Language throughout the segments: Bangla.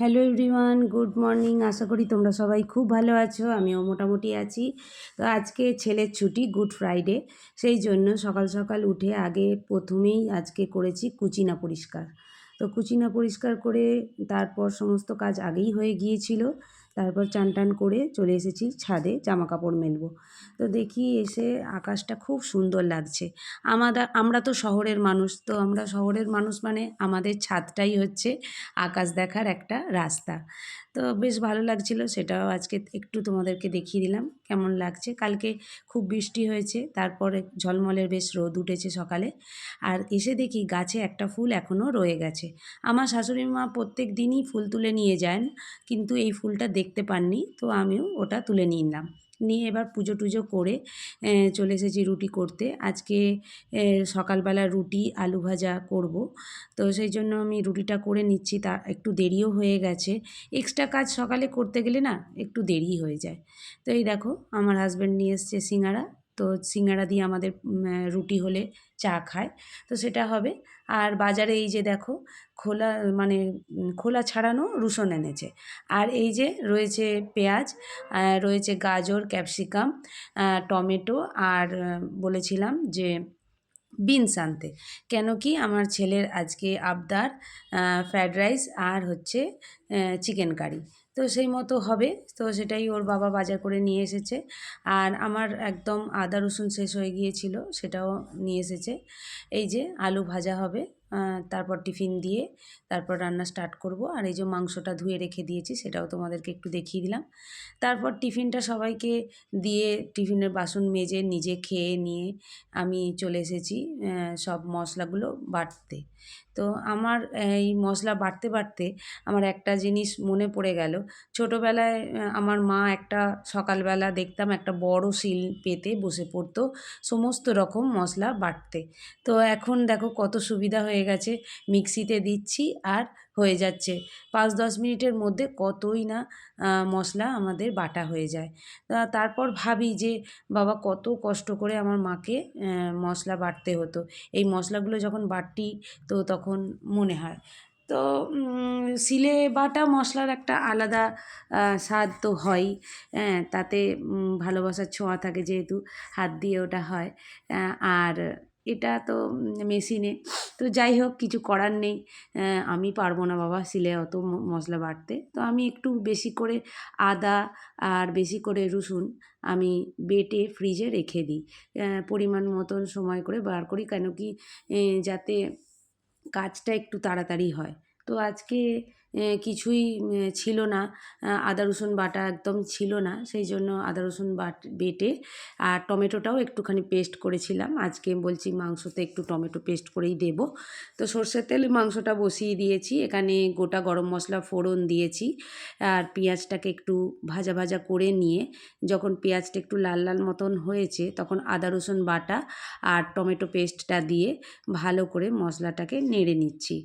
Hello everyone, good morning. আশা করি তোমরা সবাই খুব ভালো আছো, আমিও মোটামুটি আছি। তো আজকে ছেলের ছুটি, গুড ফ্রাইডে। সেই জন্য সকাল সকাল উঠে আগে প্রথমেই আজকে করেছি কুচিনা পরিষ্কার। তো কুচিনা পরিষ্কার করে তারপর সমস্ত কাজ আগেই হয়ে গিয়েছিল। তারপর চান টান করে চলে এসেছি ছাদে জামা কাপড় মেলবো। তো দেখি এসে আকাশটা খুব সুন্দর লাগছে। আমাদের আমরা তো শহরের মানুষ, তো আমরা শহরের মানুষ মানে আমাদের ছাদটাই হচ্ছে আকাশ দেখার একটা রাস্তা। তো বেশ ভালো লাগছিল, সেটাও আজকে একটু তোমাদেরকে দেখিয়ে দিলাম, কেমন লাগছে। কালকে খুব বৃষ্টি হয়েছে, তারপরে ঝলমলের বেশ রোদ উঠেছে সকালে, আর এসে দেখি গাছে একটা ফুল এখনও রয়ে গেছে। আমার শাশুড়ি মা প্রত্যেক দিনই ফুল তুলে নিয়ে যান, কিন্তু এই ফুলটা দেখতে পাননি, তো আমিও ওটা তুলে নিলাম। নিয়ে এবার পুজো টুজো করে চলে এসেছি রুটি করতে। আজকে সকালবেলা রুটি, আলু ভাজা করব। তো সেই জন্য আমি রুটিটা করে নিচ্ছি, তা একটু দেরিও হয়ে গেছে। এক্সট্রা কাজ সকালে করতে গেলে না, একটু দেরি হয়ে যায়। তো এই দেখো, আমার হাজব্যান্ড নিয়ে এসছে সিঙ্গারা। তো সিঙ্গারা দিয়ে আমাদের রুটি হলে চা খায়, তো সেটা হবে। আর বাজারে এই যে দেখো, খোলা মানে খোলা ছাড়ানো রুসুন এনেছে। আর এই যে রয়েছে পেঁয়াজ রয়েছে গাজর, ক্যাপসিকাম টমেটো আর বলেছিলাম যে বিনস আনতে। কেন কি আমার ছেলের আজকে আবদার ফ্রায়েড রাইস আর হচ্ছে চিকেন কারি তো সেই মতো হবে। তো সেটাই ওর বাবা বাজার করে নিয়ে এসেছে। আর আমার একদম আদা, রসুন শেষ হয়ে গিয়েছিল, সেটাও নিয়ে এসেছে। এই যে আলু ভাজা হবে তারপর টিফিন দিয়ে তারপর রান্না স্টার্ট করব। আর এই যে মাংসটা ধুয়ে রেখে দিয়েছি, সেটাও তোমাদেরকে একটু দেখিয়ে দিলাম। তারপর টিফিনটা সবাইকে দিয়ে টিফিনের বাসন মেজে নিজে খেয়ে নিয়ে আমি চলে এসেছি সব মশলাগুলো বাটতে। তো আমার এই মশলা বাটতে বাটতে আমার একটা জিনিস মনে পড়ে গেল। ছোটোবেলায় আমার মা একটা সকালবেলা দেখতাম একটা বড় শিল পেতে বসে পড়তো, সমস্ত রকম মশলা বাটতে। তো এখন দেখো কত সুবিধা হয়ে গেছে, মিক্সিতে দিচ্ছি আর হয়ে যাচ্ছে। পাঁচ দশ মিনিটের মধ্যে কতই না মশলা আমাদের বাটা হয়ে যায়। তারপর ভাবি যে, বাবা কত কষ্ট করে আমার মাকে মশলা বাটতে হতো। এই মশলাগুলো যখন বাটি তো তখন মনে হয়। তো শিলে বাটা মশলার একটা আলাদা স্বাদ তো হয়ই। হ্যাঁ তাতে ভালোবাসার ছোঁয়া থাকে যেহেতু, হাত দিয়ে ওটা হয়। আর এটা তো মেশিনে। তো যাই হোক, কিছু করার নেই। আমি পারব না বাবা শিলে অত মশলা বাটতে। তো আমি একটু বেশি করে আদা আর বেশি করে রসুন আমি বেটে ফ্রিজে রেখে দিই। পরিমাণ মতন সময় করে বার করি। কেন কি যাতে কাজটা একটু তাড়াতাড়ি হয়। তো আজকে কিছুই ছিল না। আদা, রসুন বাটা একদম ছিল না, সেই জন্য আদা, রসুন বাট, বেটে আর টমেটোটাও একটুখানি পেস্ট করেছিলাম। আজকে বলছি মাংসতে একটু টমেটো পেস্ট করেই দেব। তো সর্ষের তেলে মাংসটা বসিয়ে দিয়েছি, এখানে গোটা গরম মশলা ফোড়ন দিয়েছি আর পেঁয়াজটাকে একটু ভাজা ভাজা করে নিয়ে যখন পেঁয়াজটা একটু লাল লাল মতন হয়েছে তখন আদা, রসুন বাটা আর টমেটো পেস্টটা দিয়ে ভালো করে মশলাটাকে নেড়ে নিচ্ছি।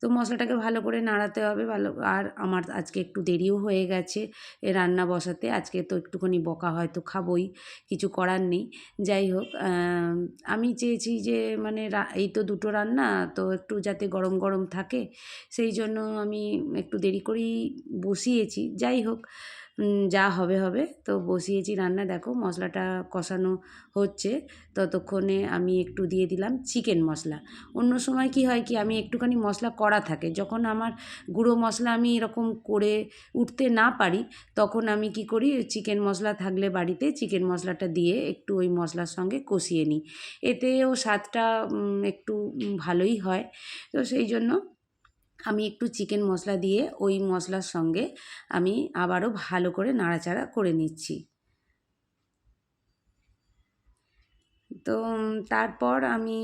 তো মশলাটাকে ভালো করে নাড়াতে হবে ভালো, আর আমার আজকে একটু দেরিও হয়ে গেছে রান্না বসাতে, আজকে তো একটুখানি বকা হয়তো খাবই, কিছু করার নেই। যাই হোক, আমি চেয়েছি যে মানে এই তো দুটো রান্না, তো একটু যাতে গরম গরম থাকে, সেই জন্য আমি একটু দেরি করেই বসিয়েছি। যাই হোক যা হবে হবে। তো বসিয়েছি রান্না দেখো মশলাটা কষানো হচ্ছে। ততক্ষণে আমি একটু দিয়ে দিলাম চিকেন মশলা। অন্য সময় কি হয় কি, আমি একটুখানি মশলা করা থাকে। যখন আমার গুঁড়ো মশলা আমি এরকম করে উঠতে না পারি, তখন আমি কি করি চিকেন মশলা থাকলে বাড়িতে চিকেন মশলাটা দিয়ে একটু ওই মশলার সঙ্গে কষিয়ে নিই। এতেও স্বাদটা একটু ভালোই হয়। তো সেই জন্য আমি একটু চিকেন মশলা দিয়ে ওই মশলার সঙ্গে আমি আবারও ভালো করে নাড়াচাড়া করে নিচ্ছি। তো তারপর আমি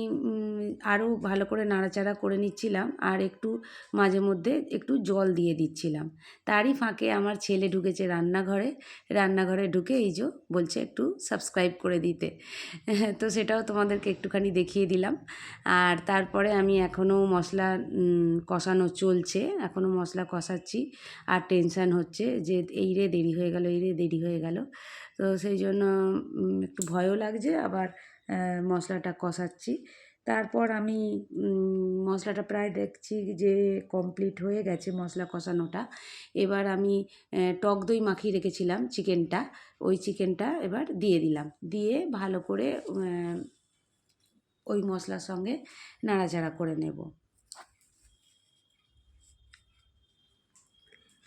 আরও ভালো করে নাড়াচাড়া করে নিচ্ছিলাম আর একটু মাঝে মধ্যে একটু জল দিয়ে দিচ্ছিলাম। তারই ফাঁকে আমার ছেলে ঢুকেছে রান্নাঘরে। রান্নাঘরে ঢুকে এই যে বলছে একটু সাবস্ক্রাইব করে দিতে। তো সেটাও তোমাদেরকে একটুখানি দেখিয়ে দিলাম। আর তারপরে আমি এখনও মশলা কষানো চলছে। এখনও মশলা কষাচ্ছি। আর টেনশান হচ্ছে যে এই রে দেরি হয়ে গেল, এই রে দেরি হয়ে গেল। তো সেই জন্য একটু ভয়ও লাগছে। আবার মশলাটা কষাচ্ছি। তারপর আমি মশলাটা প্রায় দেখছি যে কমপ্লিট হয়ে গেছে মশলা কষানোটা। এবার আমি টক দই মাখিয়ে রেখেছিলাম চিকেনটা। ওই চিকেনটা এবার দিয়ে দিলাম। দিয়ে ভালো করে ওই মশলার সঙ্গে নাড়াচাড়া করে নেব।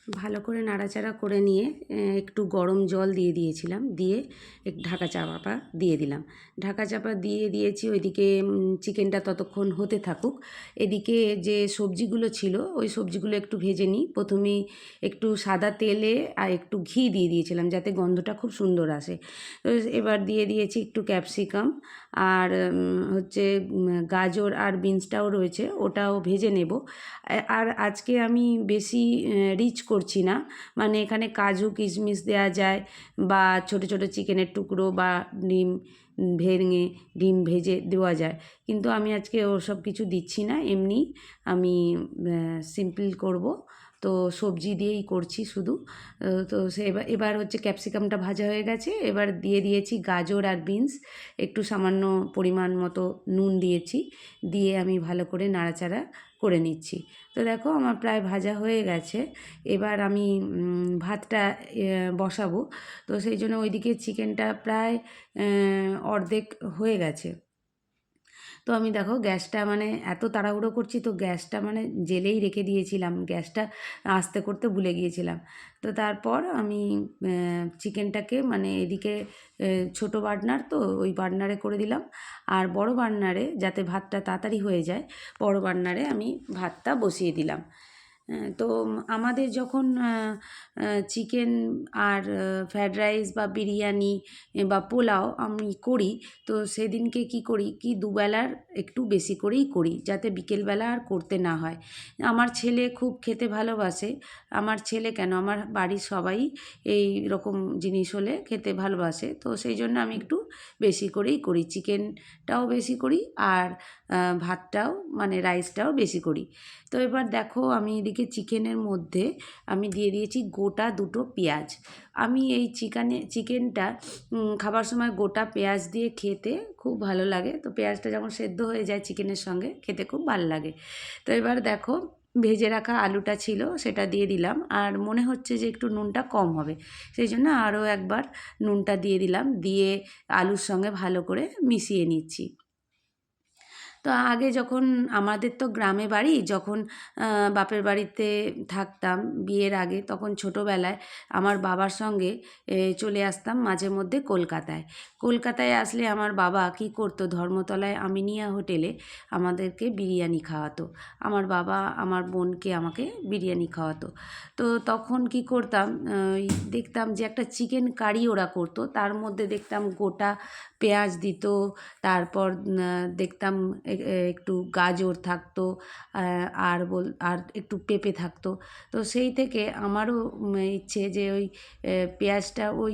ভালো করে নাড়াচাড়া করে নিয়ে একটু গরম জল দিয়ে দিয়েছিলাম, দিয়ে এক ঢাকা চাপা দিয়ে দিলাম। ঢাকা চাপা দিয়ে দিয়েছি, ওইদিকে চিকেনটা ততক্ষণ হতে থাকুক। এদিকে যে সবজিগুলো ছিল, ওই সবজিগুলো একটু ভেজে নিই। প্রথমেই একটু সাদা তেলে আর একটু ঘি দিয়ে দিয়েছিলাম যাতে গন্ধটা খুব সুন্দর আসে। এবার দিয়ে দিয়েছি একটু ক্যাপসিকাম আর হচ্ছে গাজর আর বিনসটাও রয়েছে, ওটাও ভেজে নেব। আর আজকে আমি বেশি রিচ করছি না। মানে এখানে কাজু, কিশমিশ দেওয়া যায় বা ছোট ছোট চিকেনের টুকরো বা ডিম ভেঙে, ডিম ভেজে দেওয়া যায়। কিন্তু আমি আজকে ওসব কিছু দিচ্ছি না। এমনি আমি সিম্পল করব। তো সবজি দিয়েই করছি শুধু। তো সে এবার এবার হচ্ছে ক্যাপসিকামটা ভাজা হয়ে গেছে। এবার দিয়ে দিয়েছি গাজর আর বিনস একটু সামান্য পরিমাণ মতো নুন দিয়েছি। দিয়ে আমি ভালো করে নাড়াচাড়া করে নিচ্ছি। তো দেখো আমার প্রায় ভাজা হয়ে গেছে। এবার আমি ভাতটা বসাবো। তো সেই জন্য ওইদিকে চিকেনটা প্রায় অর্ধেক হয়ে গেছে। তো আমি দেখো গ্যাসটা মানে এত তাড়াহুড়ো করছি, তো গ্যাসটা মানে জেলেই রেখে দিয়েছিলাম। গ্যাসটা আস্তে করতে ভুলে গিয়েছিলাম। তো তারপর আমি চিকেনটাকে মানে এদিকে ছোট বার্নার তো ওই বার্নারে করে দিলাম। আর বড় বার্নারে যাতে ভাতটা তাড়াতাড়ি হয়ে যায়, বড় বার্নারে আমি ভাতটা বসিয়ে দিলাম। তো আমাদের যখন চিকেন আর ফ্রায়েড রাইস বা বিরিয়ানি বা পোলাও আমি করি, তো সেদিনকে কি করি কি দুবেলার একটু বেশি করেই করি, যাতে বিকেলবেলা আর করতে না হয়। আমার ছেলে খুব খেতে ভালোবাসে। আমার ছেলে কেন? আমার বাড়ির সবাই এই রকম জিনিস হলে খেতে ভালোবাসে। তো সেই জন্য আমি একটু বেশি করেই করি। চিকেনটাও বেশি করি আর ভাতটাও মানে রাইসটাও বেশি করি। তো এবার দেখো আমি এদিকে চিকেনের মধ্যে আমি দিয়ে দিয়েছি গোটা দুটো পেঁয়াজ। আমি এই চিকেনে, চিকেনটা খাবার সময় গোটা পেঁয়াজ দিয়ে খেতে খুব ভালো লাগে। তো পেঁয়াজটা যখন সেদ্ধ হয়ে যায় চিকেনের সঙ্গে, খেতে খুব ভালো লাগে। তো এবার দেখো, ভেজে রাখা আলুটা ছিল, সেটা দিয়ে দিলাম। আর মনে হচ্ছে যে একটু নুনটা কম হবে। সেই জন্য আরও একবার নুনটা দিয়ে দিলাম। দিয়ে আলুর সঙ্গে ভালো করে মিশিয়ে নিচ্ছি। তো আগে যখন আমাদের তো গ্রামে বাড়ি, যখন বাপের বাড়িতে থাকতাম বিয়ের আগে, তখন ছোটোবেলায় আমার বাবার সঙ্গে চলে আসতাম মাঝে মধ্যে কলকাতায়। কলকাতায় আসলে আমার বাবা কি করতো, ধর্মতলায় আমিনিয়া হোটেলে আমাদেরকে বিরিয়ানি খাওয়াতো। আমার বাবা আমার বোনকে আমাকে বিরিয়ানি খাওয়াতো। তো তখন কি করতাম দেখতাম যে একটা চিকেন কারি ওরা করতো, তার মধ্যে দেখতাম গোটা পেঁয়াজ দিত, তারপর দেখতাম একটু গাজর থাকতো আর বল, আর একটু পেঁপে থাকতো। তো সেই থেকে আমারও ইচ্ছে যে ওই পেঁয়াজটা ওই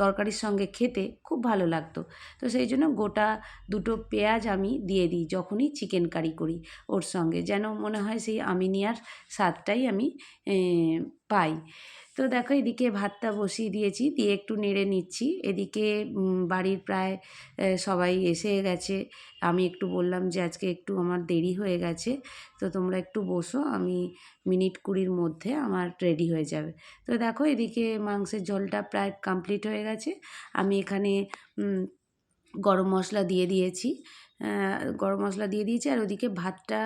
তরকারির সঙ্গে খেতে খুব ভালো লাগতো। তো সেই জন্য গোটা দুটো পেঁয়াজ আমি দিয়ে দিই, যখনই চিকেন কারি করি ওর সঙ্গে। যেন মনে হয় সেই আমিনিয়ার স্বাদটাই আমি পাই। তো দেখো এদিকে ভাতটা বসিয়ে দিয়েছি, দিয়ে একটু নেড়ে নিচ্ছি। এদিকে বাড়ির প্রায় সবাই এসে গেছে। আমি একটু বললাম যে আজকে একটু আমার দেরি হয়ে গেছে, তো তোমরা একটু বসো, আমি মিনিট কুড়ির মধ্যে আমার রেডি হয়ে যাবে। তো দেখো এদিকে মাংসের ঝোলটা প্রায় কমপ্লিট হয়ে গেছে। আমি এখানে গরম মশলা দিয়ে দিয়েছি। গরম মশলা দিয়ে দিয়েছি আর ওদিকে ভাতটা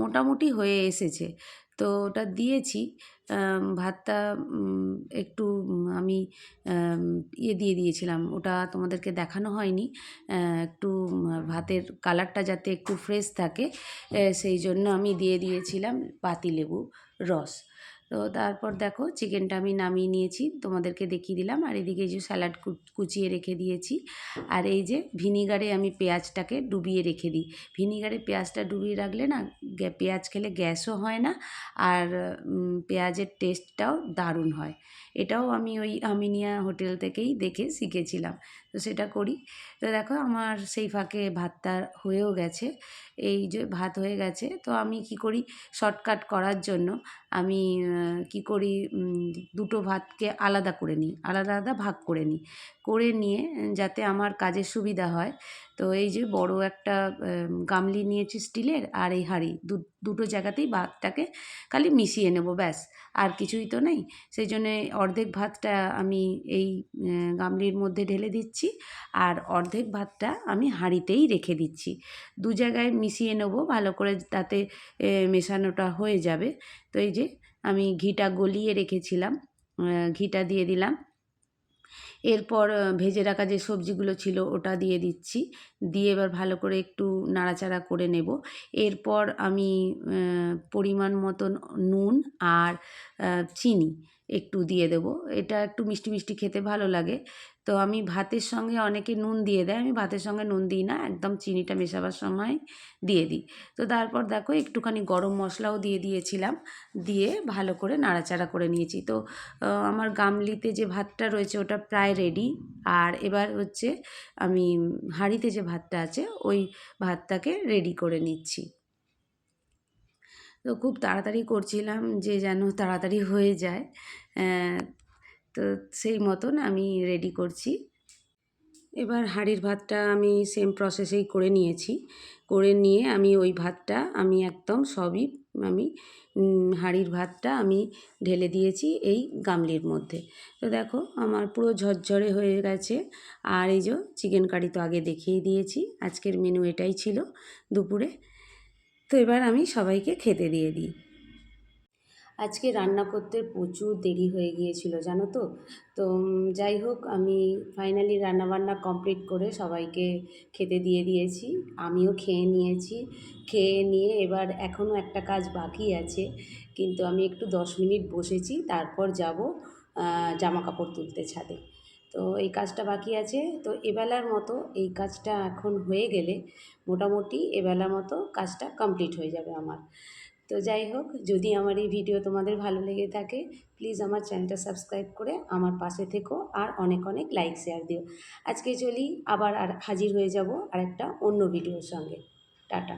মোটামুটি হয়ে এসেছে। তো ওটা দিয়েছি। ভাতটা একটু আমি ইয়ে দিয়ে দিয়েছিলাম। ওটা তোমাদেরকে দেখানো হয়নি। একটু ভাতের কালারটা যাতে একটু ফ্রেশ থাকে সেই জন্য আমি দিয়ে দিয়েছিলাম পাতিলেবু রস। তো তারপর দেখো চিকেনটা আমি নামিয়ে নিয়েছি, তোমাদেরকে দেখিয়ে দিলাম। আর এদিকে যে স্যালাড কুচিয়ে রেখে দিয়েছি। আর এই যে ভিনিগারে আমি পেঁয়াজটাকে ডুবিয়ে রেখে দিই। ভিনিগারে পেঁয়াজটা ডুবিয়ে রাখলে না পেঁয়াজ খেলে গ্যাসও হয় না। আর পেঁয়াজের টেস্টটাও দারুণ হয়। এটাও আমি ওই আমিনিয়া হোটেল থেকেই দেখে শিখেছিলাম। তো সেটা করি। তো দেখো আমার সেই ফাঁকে ভাতটা হয়েও গেছে। এই যে ভাত হয়ে গেছে। তো আমি কি করি? শর্টকাট করার জন্য আমি কি করি? দুটো ভাতকে আলাদা করে নিই। আলাদা আলাদা ভাগ করে নিই। করে নিয়ে যাতে আমার কাজের সুবিধা হয়। তো এই যে বড় একটা গামলি নিয়েছি স্টিলের আর এই হাঁড়ি। দুটো জায়গাতেই ভাতটাকে খালি মিশিয়ে নেব, ব্যাস। আর কিছুই তো নেই। সেই জন্যে অর্ধেক ভাতটা আমি এই গামলির মধ্যে ঢেলে দিচ্ছি আর অর্ধেক ভাতটা আমি হাঁড়িতেই রেখে দিচ্ছি। দু জায়গায় মিশিয়ে নেব ভালো করে তাতে মেশানোটা হয়ে যাবে। তো এই যে আমি ঘিটা গলিয়ে রেখেছিলাম ঘিটা দিয়ে দিলাম। এরপর ভেজে রাখা যে সবজিগুলো ছিল ওটা দিয়ে দিচ্ছি। দিয়ে এবার ভালো করে একটু নাড়াচাড়া করে নেব। এরপর আমি পরিমাণ মতন নুন আর চিনি। একটু দিয়ে দেব। এটা একটু মিষ্টি মিষ্টি খেতে ভালো লাগে। তো আমি ভাতের সঙ্গে অনেকে নুন দিয়ে দেয়। আমি ভাতের সঙ্গে নুন দিই না, একদম চিনিটা মেশাবার সময় দিয়ে দিই। তো তারপর দেখো একটুখানি গরম মশলাও দিয়ে দিয়েছিলাম। দিয়ে ভালো করে নাড়াচাড়া করে নিয়েছি। তো আমার গামলিতে যে ভাতটা রয়েছে ওটা প্রায় রেডি আর এবার হচ্ছে আমি হাঁড়িতে যে ভাতটা আছে, ওই ভাতটাকে রেডি করে নিচ্ছি। তো খুব তাড়াতাড়ি করছিলাম যে যেন তাড়াতাড়ি হয়ে যায়। তো সেই মতন আমি রেডি করছি। এবার হাঁড়ির ভাতটা আমি সেম প্রসেসেই করে নিয়েছি। করে নিয়ে আমি ওই ভাতটা আমি একদম সবই আমি হাঁড়ির ভাতটা আমি ঢেলে দিয়েছি এই গামলির মধ্যে। তো দেখো আমার পুরো ঝরঝরে হয়ে গেছে। আর এই যে চিকেন কারি তো আগে দেখিয়ে দিয়েছি। আজকের মেনু এটাই ছিল। দুপুরে তো এবার আমি সবাইকে খেতে দিয়ে দিই। আজকে রান্না করতে প্রচুর দেরি হয়ে গিয়েছিল, জানো তো? তো যাই হোক, আমি ফাইনালি রান্নাবান্না কমপ্লিট করে সবাইকে খেতে দিয়ে দিয়েছি। আমিও খেয়ে নিয়েছি। খেয়ে নিয়ে এবার এখনও একটা কাজ বাকি আছে, কিন্তু আমি একটু দশ মিনিট বসেছি, তারপর যাব জামা কাপড় তুলতে ছাদে। তো এই কাজটা বাকি আছে। তো এবেলার মতো এই কাজটা এখন হয়ে গেলে মোটামুটি এবেলার মতো কাজটা কমপ্লিট হয়ে যাবে আমার। তো যাই হোক, যদি আমার এই ভিডিও তোমাদের ভালো লেগে থাকে প্লিজ আমার চ্যানেলটা সাবস্ক্রাইব করে আমার পাশে থেকো আর অনেক অনেক লাইক শেয়ার দিও। আজকে চলি, আবার আর হাজির হয়ে যাব আর একটা অন্য ভিডিওর সঙ্গে। টাটা।